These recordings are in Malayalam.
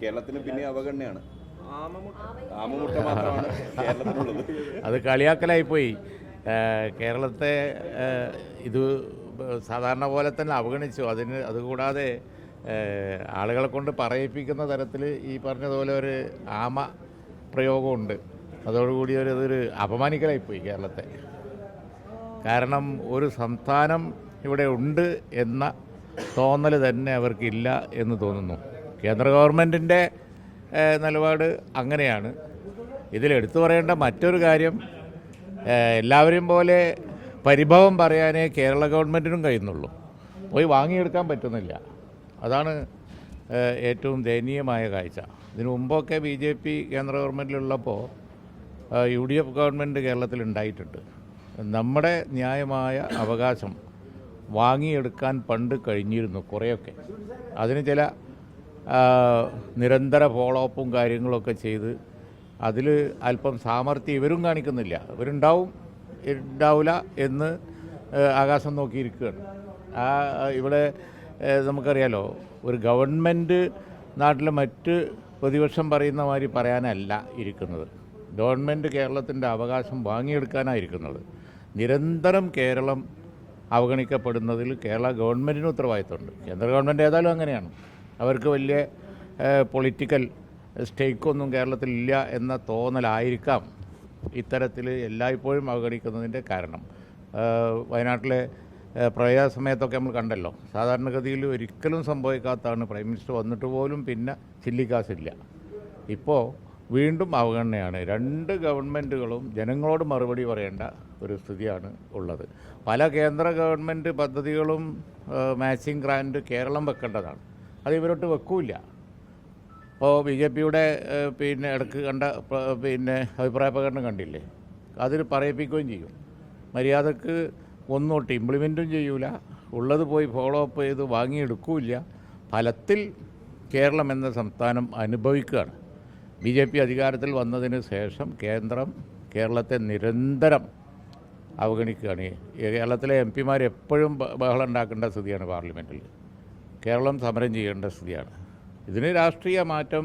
കേരളത്തിന് പിന്നെ അവഗണനയാണ്. ആമമുട്ട. മാത്രമാണ് കേരളത്തിനുള്ളത്. അത് കളിയാക്കലായി പോയി കേരളത്തെ ഇത് സാധാരണ പോലെ തന്നെ അവഗണിച്ചു. അതിന് അതുകൂടാതെ ആളുകളെ കൊണ്ട് പറയിപ്പിക്കുന്ന തരത്തിൽ ഈ പറഞ്ഞതുപോലെ ഒരു ആമ പ്രയോഗമുണ്ട്. അതോടുകൂടി ഒരു ഇതൊരു അപമാനിക്കലായിപ്പോയി കേരളത്തെ. കാരണം ഒരു സംസ്ഥാനം ഇവിടെ ഉണ്ട് എന്ന തോന്നൽ തന്നെ അവർക്കില്ല എന്ന് തോന്നുന്നു. കേന്ദ്ര ഗവൺമെന്റിന്റെ നിലപാട് അങ്ങനെയാണ്. ഇതിൽ എടുത്തു പറയേണ്ട മറ്റൊരു കാര്യം എല്ലാവരും പോലെ പരിഭവം പറയാനേ കേരള ഗവൺമെന്റിനും കഴിയുന്നുള്ളൂ. പോയി വാങ്ങിയെടുക്കാൻ പറ്റുന്നില്ല. അതാണ് ഏറ്റവും ദയനീയമായ കാഴ്ച. ഇതിനു മുമ്പൊക്കെ ബി ജെ പി കേന്ദ്ര ഗവൺമെന്റിലുള്ളപ്പോൾ യു ഡി എഫ് ഗവൺമെന്റ് കേരളത്തിൽ ഉണ്ടായിട്ടുണ്ട്. നമ്മുടെ ന്യായമായ അവകാശം വാങ്ങിയെടുക്കാൻ പണ്ട് കഴിഞ്ഞിരുന്നു കുറേയൊക്കെ. അതിന് ചില നിരന്തര ഫോളോ അപ്പും കാര്യങ്ങളൊക്കെ ചെയ്ത് അതിൽ അല്പം സാമർഥ്യം ഇവരും കാണിക്കുന്നില്ല. ഇവരുണ്ടാവും ഉണ്ടാവില്ല എന്ന് ആകാശം നോക്കിയിരിക്കുകയാണ്. ആ ഇവിടെ നമുക്കറിയാലോ ഒരു ഗവൺമെന്റ് നാട്ടിലെ മറ്റ് പ്രതിപക്ഷം പറയുന്ന മാതിരി പറയാനല്ല ഇരിക്കുന്നത്. ഗവൺമെന്റ് കേരളത്തിന്റെ അവകാശം വാങ്ങിയെടുക്കാനായിരിക്കുന്നത്. നിരന്തരം കേരളം അവഗണിക്കപ്പെടുന്നതിൽ കേരള ഗവൺമെന്റിന് ഉത്തരവാദിത്തമുണ്ട്. കേന്ദ്ര ഗവൺമെന്റ് ഏതായാലും അങ്ങനെയാണ്. അവർക്ക് വലിയ പൊളിറ്റിക്കൽ സ്റ്റേക്കൊന്നും കേരളത്തിലില്ല എന്ന തോന്നലായിരിക്കാം ഇത്തരത്തിൽ എല്ലായ്പ്പോഴും അവഗണിക്കുന്നതിന്റെ കാരണം. വയനാട്ടിലെ പ്രളയ സമയത്തൊക്കെ നമ്മൾ കണ്ടല്ലോ. സാധാരണഗതിയിൽ ഒരിക്കലും സംഭവിക്കാത്തതാണ്. പ്രൈം മിനിസ്റ്റർ വന്നിട്ട് പോലും പിന്നെ ചില്ലിക്കാസില്ല ഇപ്പോൾ വീണ്ടും അവഗണനയാണ്. രണ്ട് ഗവൺമെന്റുകളും ജനങ്ങളോട് മറുപടി പറയേണ്ട ഒരു സ്ഥിതിയാണ് ഉള്ളത്. പല കേന്ദ്ര ഗവൺമെന്റ് പദ്ധതികളും മാച്ചിങ് ഗ്രാൻഡ് കേരളം വെക്കേണ്ടതാണ്. അത് ഇവരോട്ട് വെക്കൂല ഇപ്പോൾ ബി ജെ പിയുടെ പിന്നെ ഇടയ്ക്ക് കണ്ട പിന്നെ അഭിപ്രായ പ്രകടനം കണ്ടില്ലേ? അതിൽ പറയിപ്പിക്കുകയും ചെയ്യും. മര്യാദയ്ക്ക് ഒന്നോട്ട് ഇംപ്ലിമെന്റും ചെയ്യൂല. ഉള്ളത് പോയി ഫോളോ അപ്പ് ചെയ്ത് വാങ്ങിയെടുക്കൂല ഫലത്തിൽ കേരളം എന്ന സംസ്ഥാനം അനുഭവിക്കുകയാണ്. ബി ജെ പി അധികാരത്തിൽ വന്നതിന് ശേഷം കേന്ദ്രം കേരളത്തെ നിരന്തരം അവഗണിക്കുകയാണ്. കേരളത്തിലെ എം പിമാർ എപ്പോഴും ബഹളം ഉണ്ടാക്കേണ്ട സ്ഥിതിയാണ് പാർലമെന്റിൽ കേരളം സമരം ചെയ്യേണ്ട സ്ഥിതിയാണ്. ഇതിന് രാഷ്ട്രീയ മാറ്റം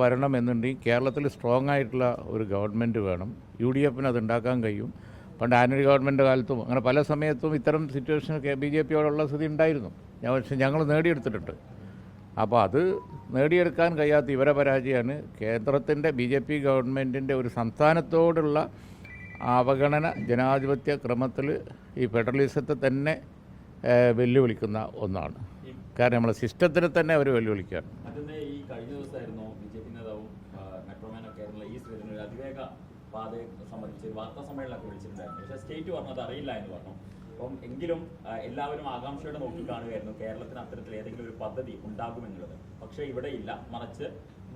വരണമെന്നുണ്ടെങ്കിൽ കേരളത്തിൽ സ്ട്രോങ് ആയിട്ടുള്ള ഒരു ഗവൺമെന്റ് വേണം. യു ഡി എഫിന് അത് ഉണ്ടാക്കാൻ കഴിയും. പണ്ട് ആനുവൽ ഗവൺമെന്റ് കാലത്തും അങ്ങനെ പല സമയത്തും ഇത്തരം സിറ്റുവേഷൻ ബി ജെ പിയോടുള്ള സ്ഥിതി ഉണ്ടായിരുന്നു. ഞാൻ പക്ഷേ ഞങ്ങൾ നേടിയെടുത്തിട്ടുണ്ട്. അപ്പോൾ അത് നേടിയെടുക്കാൻ കഴിയാത്ത ഇവരെ പരാജയമാണ് കേന്ദ്രത്തിന്റെ ബി ജെ പി ഗവൺമെന്റിന്റെ ഒരു സംസ്ഥാനത്തോടുള്ള അവഗണന ജനാധിപത്യ ക്രമത്തിൽ ഈ ഫെഡറലിസത്തെ തന്നെ വെല്ലുവിളിക്കുന്ന ഒന്നാണ്. കാരണം നമ്മളെ സിസ്റ്റത്തിനെ തന്നെ അവർ വെല്ലുവിളിക്കുകയാണ് ഈ കഴിഞ്ഞ നേതാവും പാതയെ സംബന്ധിച്ച് വാർത്താ പക്ഷേ സ്റ്റേറ്റ് അറിയില്ല എന്ന് എങ്കിലും എല്ലാവരും ആകാംക്ഷയോടെ നോക്കി കാണുകയായിരുന്നു കേരളത്തിന് അത്തരത്തിൽ ഏതെങ്കിലും ഒരു പദ്ധതി ഉണ്ടാകുമെന്നുള്ളത്. പക്ഷേ ഇവിടെ ഇല്ല. മറിച്ച്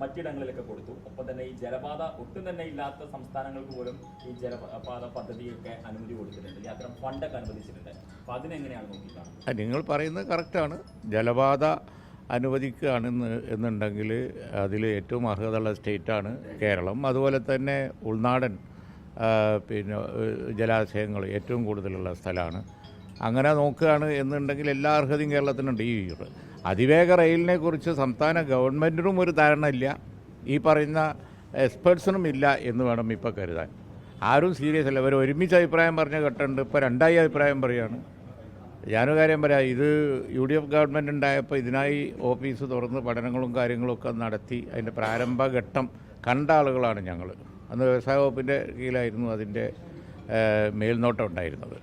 മറ്റിടങ്ങളിലൊക്കെ കൊടുത്തു. ഒപ്പം തന്നെ ഈ ജലപാത ഒട്ടും തന്നെ ഇല്ലാത്ത സംസ്ഥാനങ്ങൾക്ക് പോലും ഈ ജലപാത പദ്ധതിയൊക്കെ അനുമതി കൊടുത്തിട്ടുണ്ട്. അത്തരം ഫണ്ടൊക്കെ അനുവദിച്ചിട്ടുണ്ട്. അപ്പൊ അതിനെങ്ങനെയാണ് നോക്കിക്കാണുന്നത് നിങ്ങൾ പറയുന്നത് കറക്റ്റാണ് ജലപാത അനുവദിക്കുകയാണെന്ന് എന്നുണ്ടെങ്കിൽ അതിൽ ഏറ്റവും അർഹതയുള്ള സ്റ്റേറ്റാണ് കേരളം. അതുപോലെ തന്നെ ഉൾനാടൻ പിന്നെ ജലാശയങ്ങൾ ഏറ്റവും കൂടുതലുള്ള സ്ഥലമാണ്. അങ്ങനെ നോക്കുകയാണ് എന്നുണ്ടെങ്കിൽ എല്ലാ അർഹതയും കേരളത്തിനുണ്ട് ഈ അതിവേഗ റെയിലിനെ കുറിച്ച് സംസ്ഥാന ഗവൺമെന്റിനും ഒരു ധാരണ ഇല്ല. ഈ പറയുന്ന എക്സ്പേർട്സിനും ഇല്ല എന്ന് വേണം ഇപ്പോൾ കരുതാൻ. ആരും സീരിയസ് അല്ല. അവർ ഒരുമിച്ച് അഭിപ്രായം പറഞ്ഞ ഘട്ടമുണ്ട്. ഇപ്പോൾ രണ്ടായി അഭിപ്രായം പറയുകയാണ് ഞാനൊരു കാര്യം പറയാം. ഇത് യു ഡി എഫ് ഗവൺമെന്റ് ഉണ്ടായപ്പോൾ ഇതിനായി ഓഫീസ് തുറന്ന് പഠനങ്ങളും കാര്യങ്ങളൊക്കെ നടത്തി അതിന്റെ പ്രാരംഭഘട്ടം കണ്ട ആളുകളാണ് ഞങ്ങൾ അന്ന് വ്യവസായ വകുപ്പിന്റെ കീഴിലായിരുന്നു അതിന്റെ മേൽനോട്ടം ഉണ്ടായിരുന്നത്.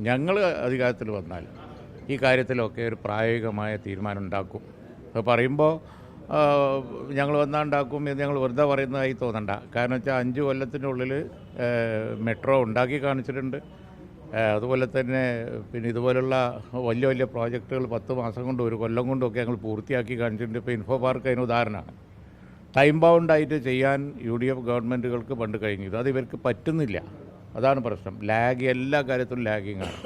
ഞങ്ങൾ അധികാരത്തിൽ വന്നാൽ ഈ കാര്യത്തിലൊക്കെ ഒരു പ്രായോഗികമായ തീരുമാനം ഉണ്ടാക്കും അപ്പോൾ പറയുമ്പോൾ ഞങ്ങൾ വന്നാൽ ഉണ്ടാക്കും എന്ന് ഞങ്ങൾ വെറുതെ പറയുന്നതായി തോന്നണ്ട. കാരണം വെച്ചാൽ അഞ്ച് കൊല്ലത്തിനുള്ളിൽ മെട്രോ ഉണ്ടാക്കി കാണിച്ചിട്ടുണ്ട്. അതുപോലെ തന്നെ പിന്നെ ഇതുപോലുള്ള വലിയ വലിയ പ്രോജക്റ്റുകൾ പത്ത് മാസം കൊണ്ട് ഒരു കൊല്ലം കൊണ്ടൊക്കെ ഞങ്ങൾ പൂർത്തിയാക്കി കാണിച്ചിട്ടുണ്ട്. ഇപ്പോൾ ഇൻഫോ പാർക്ക് അതിന് ഉദാഹരണമാണ്. ടൈം ബൗണ്ടായിട്ട് ചെയ്യാൻ യു ഡി എഫ് ഗവൺമെന്റുകൾക്ക് പണ്ട് കഴിഞ്ഞിരുന്നു. അത് ഇവർക്ക് പറ്റുന്നില്ല. അതാണ് പ്രശ്നം. ലാഗ് എല്ലാ കാര്യത്തിലും ലാഗിങ് ആണ്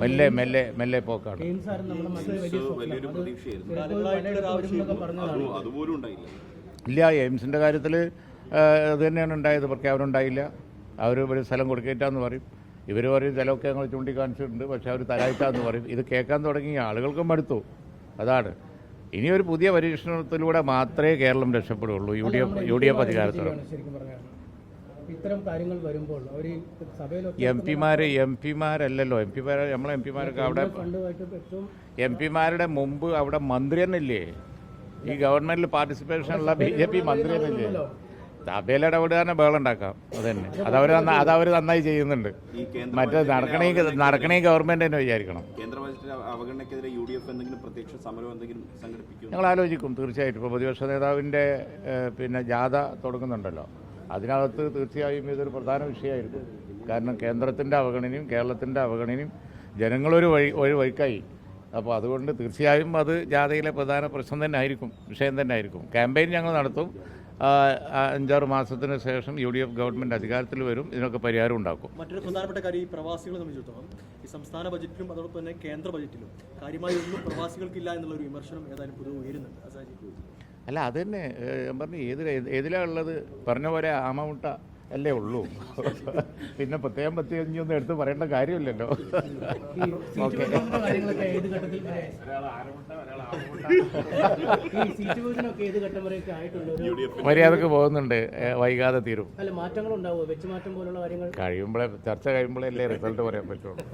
മെല്ലെ മെല്ലെ മെല്ലെ പോക്കാണ്. ഇല്ല എയിംസിന്റെ കാര്യത്തിൽ അത് തന്നെയാണ് ഉണ്ടായത്. പ്രഖ്യാപനം ഉണ്ടായില്ല അവർ ഒരു സ്ഥലം കൊടുക്കേറ്റാന്ന് പറയും. ഇവർ പറയും ചിലവൊക്കെ ഞങ്ങൾ ചൂണ്ടിക്കാണിച്ചിട്ടുണ്ട്. പക്ഷെ അവർ തരായിട്ടാന്ന് പറയും. ഇത് കേൾക്കാൻ തുടങ്ങി ആളുകൾക്കും മടുത്തു. അതാണ്. ഇനി ഒരു പുതിയ പരീക്ഷണത്തിലൂടെ മാത്രമേ Keralam രക്ഷപ്പെടുകയുള്ളൂ. U D F U D F പറഞ്ഞാൽ ഇത്തരം കാര്യങ്ങൾ വരുമ്പോൾ അവർ സഭയിലൊക്കെ എം പിമാര് എം പിമാരല്ലല്ലോ എം പിമാര് നമ്മളെ എം പിമാരൊക്കെ അവിടെ എം പിമാരുടെ മുമ്പ് അവിടെ മന്ത്രി തന്നെയില്ലേ? ഈ ഗവൺമെന്റിൽ പാർട്ടിസിപ്പേഷൻ ഉള്ള ബി ജെ പി മന്ത്രി തന്നെയില്ലേ? സഭയിൽ തന്നെ ബഹളം ഉണ്ടാക്കാം. അത് തന്നെ അതവർ അതവർ നന്നായി ചെയ്യുന്നുണ്ട്. മറ്റേ നടക്കണേ നടക്കണേ ഗവൺമെന്റ് തന്നെ വിചാരിക്കണം. ഞങ്ങൾ ആലോചിക്കും. തീർച്ചയായിട്ടും. ഇപ്പോൾ പ്രതിപക്ഷ നേതാവിന്റെ പിന്നെ ജാഥ തുടങ്ങുന്നുണ്ടല്ലോ. അതിനകത്ത് തീർച്ചയായും ഇതൊരു പ്രധാന വിഷയമായിരിക്കും കാരണം കേന്ദ്രത്തിന്റെ അവഗണനയും കേരളത്തിന്റെ അവഗണനയും ജനങ്ങളൊരു വഴി ഒരു വഴിക്കായി. അപ്പോൾ അതുകൊണ്ട് തീർച്ചയായും അത് ജാഥയിലെ പ്രധാന പ്രശ്നം തന്നെ ആയിരിക്കും വിഷയം തന്നെ ആയിരിക്കും ക്യാമ്പയിൻ ഞങ്ങൾ നടത്തും. അഞ്ചാറ് മാസത്തിന് ശേഷം യു ഡി എഫ് ഗവൺമെന്റ് അധികാരത്തിൽ വരും. ഇതിനൊക്കെ പരിഹാരം ഉണ്ടാക്കും. മറ്റൊരു പ്രധാനപ്പെട്ട കാര്യം ഈ പ്രവാസികളെ സംബന്ധിച്ചിടത്തോളം ഈ സംസ്ഥാന ബജറ്റിലും അതോടൊപ്പം തന്നെ കേന്ദ്ര ബജറ്റിലും കാര്യമായി ഒന്നും പ്രവാസികൾക്കില്ല എന്നുള്ള ഒരു വിമർശനം ഏതായാലും പൊതുവെ ഉയരുന്നുണ്ട്. അല്ല അത് തന്നെ. ഞാൻ പറഞ്ഞു ഏത് ഏതിലാ ഉള്ളത്? പറഞ്ഞ പോലെ ആമമുട്ട അല്ലേ ഉള്ളൂ. പിന്നെ പ്രത്യേകം ഒന്നും എടുത്ത് പറയേണ്ട കാര്യമില്ലല്ലോ. ഓക്കെ. മര്യാദയ്ക്ക് പോകുന്നുണ്ട്. വൈകാതെ തീരും. അല്ല മാറ്റങ്ങൾ ഉണ്ടാവുമോ വെച്ച് മാറ്റം പോലുള്ള കാര്യങ്ങൾ? കഴിയുമ്പോഴേ ചർച്ച കഴിയുമ്പോഴല്ലേ റിസൾട്ട് പറയാൻ പറ്റുള്ളൂ.